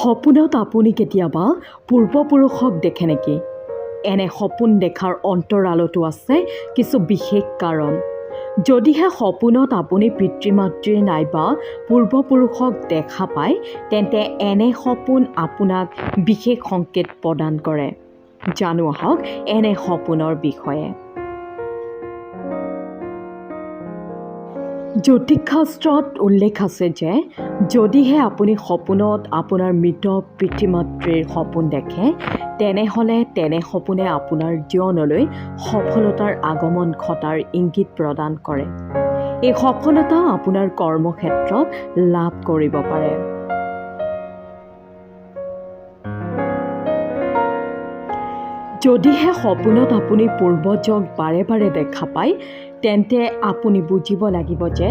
সপোনত আপুনি কেতিয়াবা পূৰ্বপুৰুষক দেখে নেকি? এনে সপোন দেখাৰ অন্তৰালতো আছে কিছু বিশেষ কাৰণ। যদিহে সপোনত আপুনি পিতৃ মাতৃ নাইবা পূৰ্বপুৰুষক দেখা পায় তেন্তে এনে সপোন আপোনাক বিশেষ সংকেত প্ৰদান কৰে। জানো আহক এনে সপোনৰ বিষয়ে। জ্যোতিষশাস্ত্ৰত উল্লেখ আছে যে যদিহে আপুনি সপোনত আপোনাৰ মৃত পিতৃ মাতৃৰ সপোন দেখে তেনেহ'লে তেনে সপোনে আপোনাৰ জীৱনলৈ সফলতাৰ আগমন ঘটাৰ ইংগিত প্ৰদান কৰে। এই সফলতা আপোনাৰ কৰ্মক্ষেত্ৰত লাভ কৰিব পাৰে। যদিহে সপোনত আপুনি পূৰ্বজক বাৰে বাৰে দেখা পায় তেন্তে আপুনি বুজিব লাগিব যে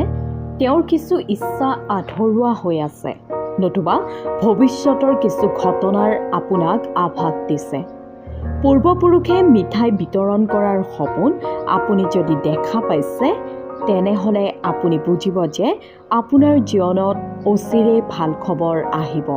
তেওঁৰ কিছু ইচ্ছা আধৰুৱা হৈ আছে। নতুবা ভৱিষ্যতৰ কিছু ঘটনাৰ আপোনাক আভাস দিছে। পূৰ্বপুৰুষে মিঠাই বিতৰণ কৰাৰ সপোন আপুনি যদি দেখা পাইছে তেনেহ'লে আপুনি বুজিব যে আপোনাৰ জীৱনত অচিৰেই ভাল খবৰ আহিব।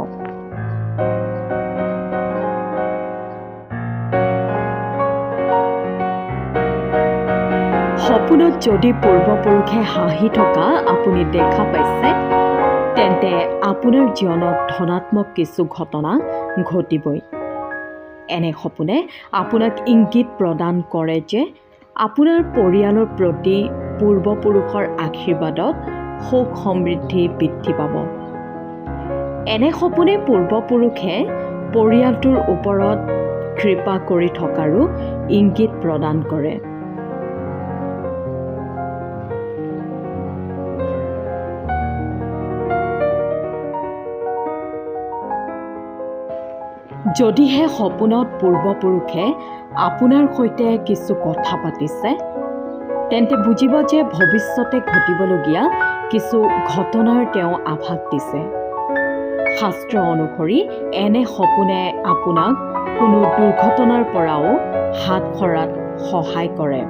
সপোনত যদি পূৰ্বপুৰুষে হাঁহি থকা আপুনি দেখা পাইছে তেন্তে আপোনাৰ জীৱনত ধনাত্মক কিছু ঘটনা ঘটিবই। এনে সপোনে আপোনাক ইংগিত প্ৰদান কৰে যে আপোনাৰ পৰিয়ালৰ প্ৰতি পূৰ্বপুৰুষৰ আশীৰ্বাদত সুখ সমৃদ্ধি বৃদ্ধি পাব। এনে সপোনে পূৰ্বপুৰুষে পৰিয়ালটোৰ ওপৰত কৃপা কৰি থকাৰো ইংগিত প্ৰদান কৰে। যদিহে সপোনত পূৰ্বপুৰুষে আপোনাৰ সৈতে কিছু কথা পাতিছে তেন্তে বুজিব যে ভৱিষ্যতে ঘটিবলগীয়া কিছু ঘটনাৰ তেওঁ আভাস দিছে। শাস্ত্ৰ অনুসৰি এনে সপোনে আপোনাক কোনো দুৰ্ঘটনাৰ পৰাও হাত সৰাত সহায় কৰে।